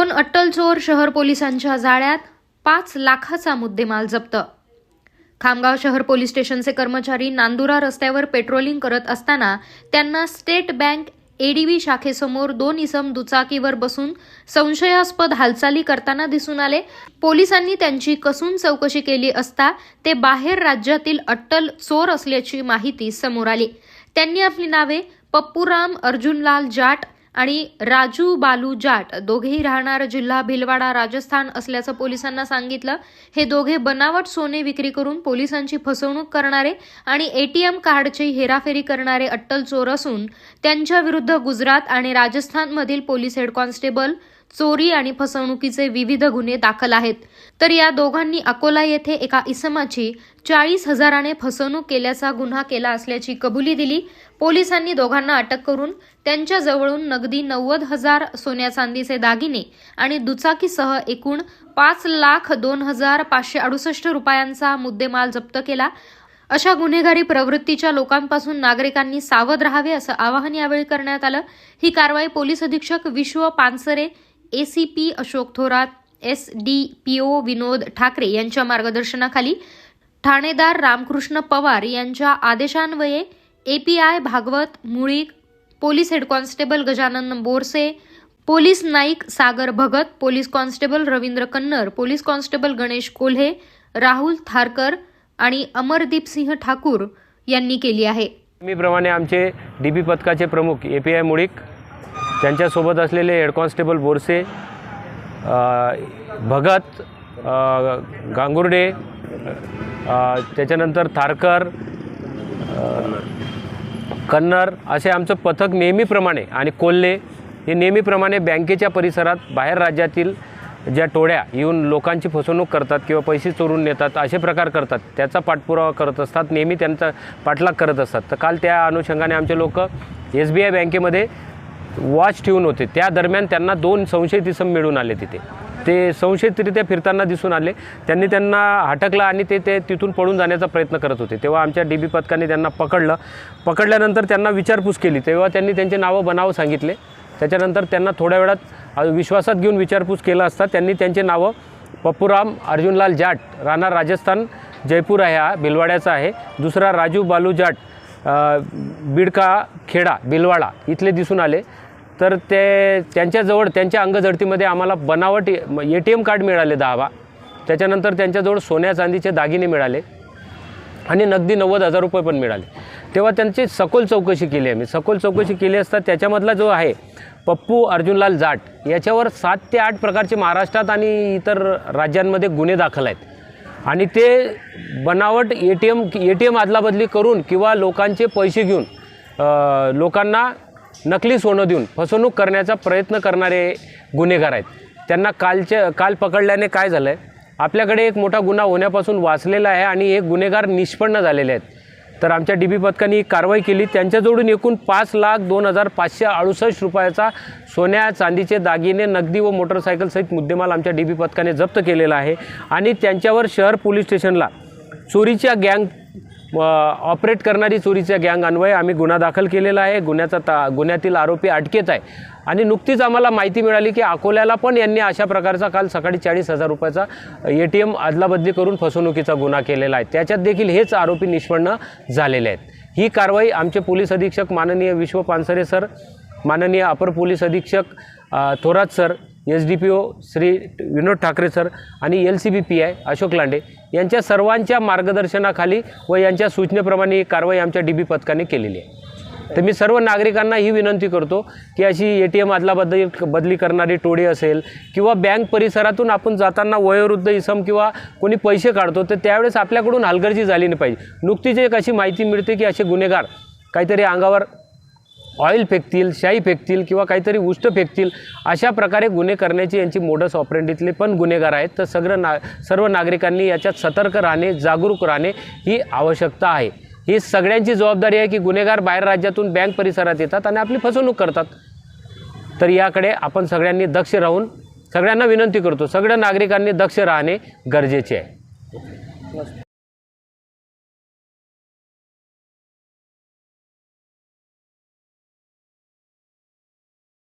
दोन अट्टल चोर शहर पोलिसांच्या जाळ्यात पाच लाखाचा मुद्देमाल जप्त. खामगाव शहर पोलीस स्टेशनचे कर्मचारी नांदुरा रस्त्यावर पेट्रोलिंग करत असताना त्यांना स्टेट बँक एडीबी शाखेसमोर दोन इसम दुचाकीवर बसून संशयास्पद हालचाली करताना दिसून आले. पोलिसांनी त्यांची कसून चौकशी केली असता ते बाहेर राज्यातील अट्टल चोर असल्याची माहिती समोर आली. त्यांनी आपली नावे पप्पूराम अर्जुनलाल जाट आणि राजू बालू जाट दोघेही राहणार जिल्हा भिलवाडा राजस्थान असल्याचं पोलिसांना सांगितलं. हे दोघे बनावट सोने विक्री करून पोलिसांची फसवणूक करणारे आणि एटीएम कार्डची हेराफेरी करणारे अट्टल चोर असून त्यांच्या विरुद्ध गुजरात आणि राजस्थानमधील पोलीस हेड कॉन्स्टेबल चोरी आणि फसवणुकीचे विविध गुन्हे दाखल आहेत. तर या दोघांनी अकोला येथे एका इसमाची चाळीस हजाराने फसवणूक केल्याचा गुन्हा केला असल्याची कबुली दिली. पोलिसांनी दोघांना अटक करून त्यांच्या जवळून नगदी नव्वद हजार सोन्या चांदीचे दागिने आणि दुचाकीसह एकूण पाच लाख दोन हजार पाचशे अडुसष्ट रुपयांचा मुद्देमाल जप्त केला. अशा गुन्हेगारी प्रवृत्तीच्या लोकांपासून नागरिकांनी सावध राहावे असं आवाहन यावेळी करण्यात आलं. ही कारवाई पोलीस अधीक्षक Vishwa Pansare ACP Ashok Thorat S D P O Vinod Thakre यांच्या मार्गदर्शनाखाली ठाणेदार रामकृष्ण पवार यांच्या आदेशान्वये API Bhagwat Mulik police head constable Gajanan Borse police Naik Sagar Bhagat police constable Ravindra Kannar police constable Ganesh Kolhe Rahul Tharkar आणि अमरदीप सिंह ठाकूर यांनी केली आहे. नेहमीप्रमाणे आमचे डीबी पथकाचे प्रमुख ए पी आय मुळीक त्यांच्यासोबत असलेले हेड कॉन्स्टेबल बोरसे भगत गांगुर्डे त्याच्यानंतर थारकर कन्नर असे आमचं पथक नेहमीप्रमाणे आणि कोल्हे हे नेहमीप्रमाणे बँकेच्या परिसरात बाहेर राज्यातील ज्या टोळ्या येऊन लोकांची फसवणूक करतात किंवा पैसे चोरून नेतात असे प्रकार करतात त्याचा पाठपुरावा करत असतात नेहमी त्यांचा पाठलाग करत असतात. तर काल त्या अनुषंगाने आमचे लोक एस बी आय बँकेमध्ये वॉच ठेवून होते. त्या दरम्यान त्यांना दोन संशयित इसम मिळून आले तिथे. ते संशयितरित्या फिरताना दिसून आले. त्यांनी त्यांना हटकलं आणि ते ते तिथून पळून जाण्याचा प्रयत्न करत होते. तेव्हा आमच्या डी बी पथकाने त्यांना पकडलं. पकडल्यानंतर त्यांना विचारपूस केली. तेव्हा त्यांनी त्यांचे नावं बनावं सांगितले. त्याच्यानंतर त्यांना थोड्या वेळात विश्वासात घेऊन विचारपूस केलं असता. त्यांनी त्यांचे नावं पप्पूराम अर्जुनलाल जाट राहणार राजस्थान जयपूर आहे हा भिलवाड्याचा आहे. दुसरा राजू बालू जाट बिडका खेडा बिलवाडा इथले दिसून आले. तर ते त्यांच्याजवळ त्यांच्या अंगझडतीमध्ये आम्हाला बनावट ए टी एम कार्ड मिळाले दहावा. त्याच्यानंतर त्यांच्याजवळ सोन्या चांदीचे दागिने मिळाले आणि नगदी नव्वद हजार रुपये पण मिळाले. तेव्हा त्यांची सखोल चौकशी केली आम्ही. सखोल चौकशी केली असता त्याच्यामधला जो आहे पप्पू अर्जुनलाल जाट याच्यावर सात ते आठ प्रकारचे महाराष्ट्रात आणि इतर राज्यांमध्ये गुन्हे दाखल आहेत. आणि ते बनावट A T M A T M अदलाबदली करून किंवा लोकांचे पैसे घेऊन लोकांना नकली सोनं देऊन फसवणूक करण्याचा प्रयत्न करणारे गुन्हेगार आहेत. त्यांना कालच्या काल पकडल्याने काय झालं आहे आपल्याकडे एक मोठा गुन्हा होण्यापासून वाचलेला आहे आणि एक गुन्हेगार निष्पन्न झालेले आहेत. तर आमच्या डी बी पथकाने ही कारवाई केली. त्यांच्याजवळून एकूण पाच लाख दोन हजार पाचशे अडुसष्ट रुपयाचा सोन्या चांदीचे दागिने नगदी व मोटरसायकलसहित मुद्देमाल आमच्या डी बी पथकाने जप्त केलेला आहे. आणि त्यांच्यावर शहर पोलीस स्टेशनला चोरीच्या गँग ऑपरेट करणारी चोरीच्या गँग अन्वये आम्ही गुन्हा दाखल केलेला आहे. गुन्ह्याचा ता गुन्ह्यातील आरोपी अटकेत आहे. आणि नुकतीच आम्हाला माहिती मिळाली की अकोल्याला पण यांनी अशा प्रकारचा काल सकाळी चाळीस हजार रुपयाचा ए टी एम अदलाबदली करून फसवणुकीचा गुन्हा केलेला आहे. त्याच्यात देखील हेच आरोपी निष्पन्न झालेले आहेत. ही कारवाई आमचे पोलीस अधीक्षक माननीय विश्व पानसरे सर माननीय अपर पोलीस अधीक्षक Thorat sir S D P O Shri Vinod Thakre sir आणि L C B P I Ashok Lande यांच्या सर्वांच्या मार्गदर्शनाखाली व यांच्या सूचनेप्रमाणे ही कारवाई आमच्या डी बी पथकाने केलेली आहे. तर मी सर्व नागरिकांना ही विनंती करतो की अशी ए टी एम अदला बदली बदली करणारी टोळी असेल किंवा बँक परिसरातून आपण जाताना वयोवृद्ध इसम किंवा कोणी पैसे काढतो तर त्यावेळेस आपल्याकडून हलगर्जी झाली नाही पाहिजे. नुकतीच एक अशी माहिती मिळते की असे गुन्हेगार काहीतरी अंगावर ऑइल फेकतील शाई फेकतील किंवा काहीतरी उष्ट फेकतील अशा प्रकारे गुन्हे करण्याची यांची मोडस ऑपरेंडीतले पण गुन्हेगार आहेत. तर सगळं ना सर्व नागरिकांनी याच्यात सतर्क राहणे जागरूक राहणे ही आवश्यकता आहे. ही सगळ्यांची जबाबदारी आहे की गुन्हेगार बाहेर राज्यातून बँक परिसरात येतात आणि आपली फसवणूक करतात. तर याकडे आपण सगळ्यांनी दक्ष राहून सगळ्यांना विनंती करतो सगळ्या नागरिकांनी दक्ष राहणे गरजेचे आहे.